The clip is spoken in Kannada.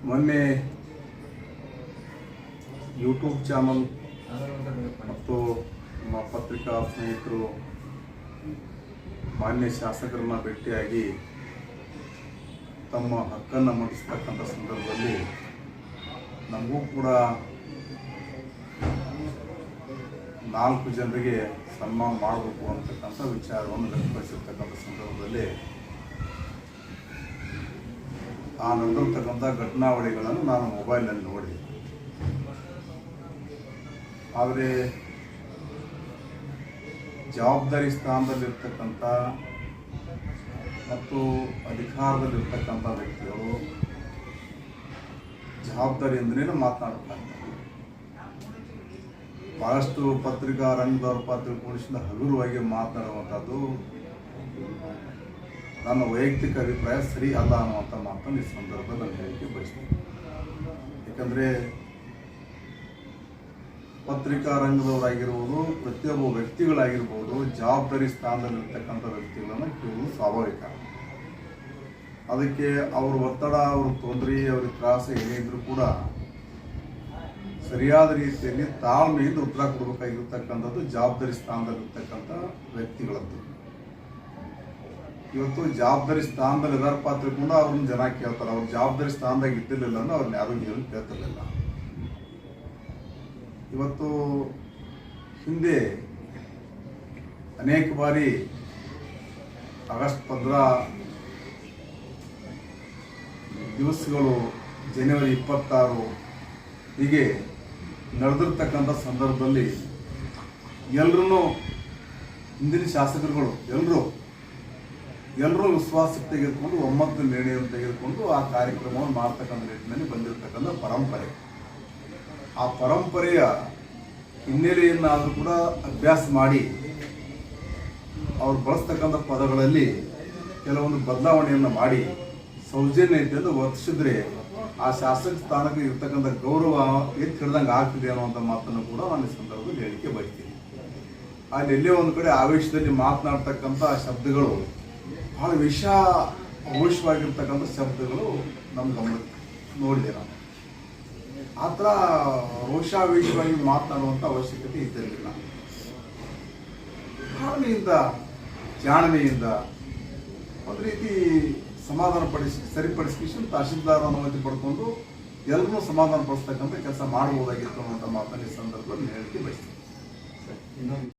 ಮೊನ್ನೆ ಯೂಟ್ಯೂಬ್ ಚಾನಲ್ ಮತ್ತು ನಮ್ಮ ಪತ್ರಿಕಾ ಸ್ನೇಹಿತರು ಮಾನ್ಯ ಶಾಸಕರನ್ನ ಭೇಟಿಯಾಗಿ ತಮ್ಮ ಹಕ್ಕನ್ನು ಮಂಡಿಸ್ತಕ್ಕಂಥ ಸಂದರ್ಭದಲ್ಲಿ ನಮಗೂ ಕೂಡ ನಾಲ್ಕು ಜನರಿಗೆ ಸನ್ಮಾನ ಮಾಡಬೇಕು ಅಂತಕ್ಕಂಥ ವಿಚಾರವನ್ನು ವ್ಯಕ್ತಪಡಿಸಿರ್ತಕ್ಕಂಥ ಸಂದರ್ಭದಲ್ಲಿ ಆ ನಡೆದಿರ್ತಕ್ಕಂಥ ಘಟನಾವಳಿಗಳನ್ನು ನಾನು ಮೊಬೈಲ್ನಲ್ಲಿ ನೋಡಿದೆ. ಆದರೆ ಜವಾಬ್ದಾರಿ ಸ್ಥಾನದಲ್ಲಿರ್ತಕ್ಕಂಥ ಮತ್ತು ಅಧಿಕಾರದಲ್ಲಿರ್ತಕ್ಕಂಥ ವ್ಯಕ್ತಿಗಳು ಜವಾಬ್ದಾರಿಯಿಂದಲೇ ಮಾತನಾಡುತ್ತಾರೆ ಬಹಳಷ್ಟು ಪತ್ರಿಕಾ ರಂಗದವ್ರ ಪಾತ್ರ ಹಗುರವಾಗಿ ಮಾತನಾಡುವಂಥದ್ದು ನನ್ನ ವೈಯಕ್ತಿಕ ಅಭಿಪ್ರಾಯ ಸರಿ ಅಲ್ಲ ಅನ್ನುವಂಥ ಮಾತನ್ನು ಈ ಸಂದರ್ಭದಲ್ಲಿ ಹೇಳಿಕೆ ಬಯಸ್ತೇನೆ. ಯಾಕಂದರೆ ಪತ್ರಿಕಾ ರಂಗದವರಾಗಿರ್ಬೋದು, ಪ್ರತಿಯೊಬ್ಬ ವ್ಯಕ್ತಿಗಳಾಗಿರ್ಬೋದು, ಜವಾಬ್ದಾರಿ ಸ್ಥಾನದಲ್ಲಿರ್ತಕ್ಕಂಥ ವ್ಯಕ್ತಿಗಳನ್ನು ಕೇಳುವುದು ಸ್ವಾಭಾವಿಕ. ಅದಕ್ಕೆ ಅವ್ರ ಒತ್ತಡ, ಅವ್ರ ತೊಂದರೆ ಅವ್ರಿಗೆ ತ್ರಾಸ ಏನೇ ಇದ್ರೂ ಕೂಡ ಸರಿಯಾದ ರೀತಿಯಲ್ಲಿ ತಾಳ್ಮೆಯಿಂದ ಉತ್ತರ ಕೊಡಬೇಕಾಗಿರ್ತಕ್ಕಂಥದ್ದು ಜವಾಬ್ದಾರಿ ಸ್ಥಾನದಲ್ಲಿರ್ತಕ್ಕಂಥ ವ್ಯಕ್ತಿಗಳದ್ದು. ಇವತ್ತು ಜವಾಬ್ದಾರಿ ಸ್ಥಾನದಲ್ಲಿ ಪಾತ್ರ ಕೂಡ ಅವ್ರನ್ನ ಜನ ಕೇಳ್ತಾರೆ. ಅವ್ರ ಜವಾಬ್ದಾರಿ ಸ್ಥಾನದಾಗ ಇದ್ದಿರಲಿಲ್ಲ ಅಂದ್ರೆ ಅವ್ರನ್ನ ಯಾರು ಏನು ಕೇಳ್ತಿರ್ಲಿಲ್ಲ. ಇವತ್ತು ಹಿಂದೆ ಅನೇಕ ಬಾರಿ ಆಗಸ್ಟ್ ಪಂದ್ರ ದಿವಸಗಳು ಜನವರಿ ಇಪ್ಪತ್ತಾರು ಹೀಗೆ ನಡೆದಿರ್ತಕ್ಕಂಥ ಸಂದರ್ಭದಲ್ಲಿ ಎಲ್ಲರೂ ಹಿಂದಿನ ಶಾಸಕರುಗಳು ಎಲ್ಲರೂ ಎಲ್ಲರೂ ವಿಶ್ವಾಸಕ್ಕೆ ತೆಗೆದುಕೊಂಡು, ಒಮ್ಮತ್ತು ನಿರ್ಣಯವನ್ನು ತೆಗೆದುಕೊಂಡು ಆ ಕಾರ್ಯಕ್ರಮವನ್ನು ಮಾಡ್ತಕ್ಕಂಥ ನಿಟ್ಟಿನಲ್ಲಿ ಬಂದಿರತಕ್ಕಂಥ ಪರಂಪರೆ. ಆ ಪರಂಪರೆಯ ಹಿನ್ನೆಲೆಯನ್ನಾದರೂ ಕೂಡ ಅಭ್ಯಾಸ ಮಾಡಿ, ಅವ್ರು ಬಳಸ್ತಕ್ಕಂಥ ಪದಗಳಲ್ಲಿ ಕೆಲವೊಂದು ಬದಲಾವಣೆಯನ್ನು ಮಾಡಿ ಸೌಜನ್ಯತೆಯಿಂದ ವರ್ತಿಸಿದ್ರೆ ಆ ಶಾಸಕ ಸ್ಥಾನಕ್ಕೆ ಇರ್ತಕ್ಕಂಥ ಗೌರವ ಎತ್ತಿ ಹಿಡ್ದಂಗೆ ಆಗ್ತಿದೆ ಅನ್ನುವಂಥ ಮಾತನ್ನು ಕೂಡ ನಾನು ಸಂದರ್ಭದಲ್ಲಿ ಹೇಳಿಕೆ ಬಯಸ್ತೀನಿ. ಅಲ್ಲಿ ಎಲ್ಲೇ ಒಂದು ಕಡೆ ಆವೇಶದಲ್ಲಿ ಮಾತನಾಡ್ತಕ್ಕಂಥ ಶಬ್ದಗಳು ಬಹಳ ವಿಷ ಅವಶ್ಯವಾಗಿರ್ತಕ್ಕಂಥ ಶಬ್ದಗಳು ನಮ್ಮ ಗಮನ ನೋಡಿದೆ ನಾನು ಆ ಥರ ರೋಷಾವೇಶವಾಗಿ ಮಾತನಾಡುವಂಥ ಅವಶ್ಯಕತೆ ಇದ್ದಿರಲಿಲ್ಲ. ಭಾವನೆಯಿಂದ, ಜಾಣನೆಯಿಂದ ಒಂದು ರೀತಿ ಸಮಾಧಾನ ಪಡಿಸ್ ಸರಿಪಡಿಸ್ಕೊಂಡು ತಹಶೀಲ್ದಾರ್ ಅನುಮತಿ ಪಡ್ಕೊಂಡು ಎಲ್ಲರೂ ಸಮಾಧಾನ ಪಡಿಸ್ತಕ್ಕಂಥ ಕೆಲಸ ಮಾಡಬಹುದಾಗಿತ್ತು ಅನ್ನೋಂಥ ಮಾತನ್ನ ಈ ಸಂದರ್ಭದಲ್ಲಿ ಹೇಳಿಕೆ ಬಯಸ್ತೀನಿ.